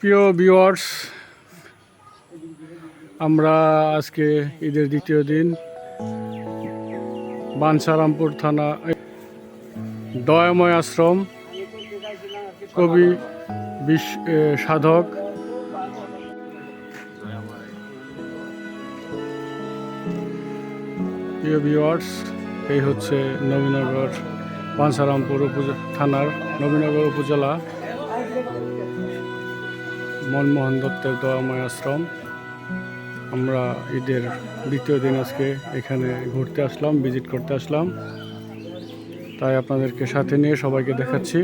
প্রিয় ভিউয়ার্স আমরা আজকে ঈদের দ্বিতীয় দিন। বাঞ্ছারামপুর থানা, দয়াময় আশ্রম, কবি বিশ সাধক। প্রিয় ভিউয়ার্স এই হচ্ছে নবীনগর বাঞ্ছারামপুর উপজেলা, থানার নবীনগর উপজেলা। মনমোহন দত্তের দয়াময় আশ্রম। আমরা ঈদের দ্বিতীয় দিন আজকে এখানে ঘুরতে আসলাম, ভিজিট করতে আসলাম। তাই আপনাদেরকে সাথে নিয়ে সবাইকে দেখাচ্ছি।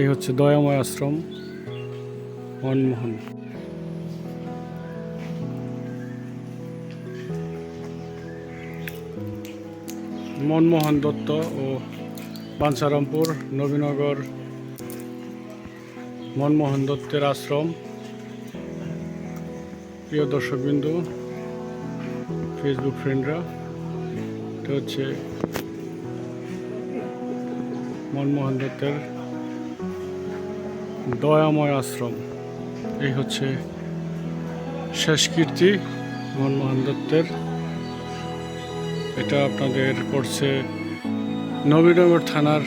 এই হচ্ছে দয়াময় আশ্রম, মনমোহন। মনমোহন দত্ত ও বাঞ্ছারামপুর, নবীনগর মনমোহন দত্তের আশ্রম। প্রিয় দর্শকবিন্দু ফেসবুক ফ্রেন্ডরা এটা হচ্ছে মনমোহন দত্তের দয়াময় আশ্রম। এই হচ্ছে শেষকীর্তি মনমোহন দত্তের। এটা আপনাদের পড়ছে নবীনগর থানার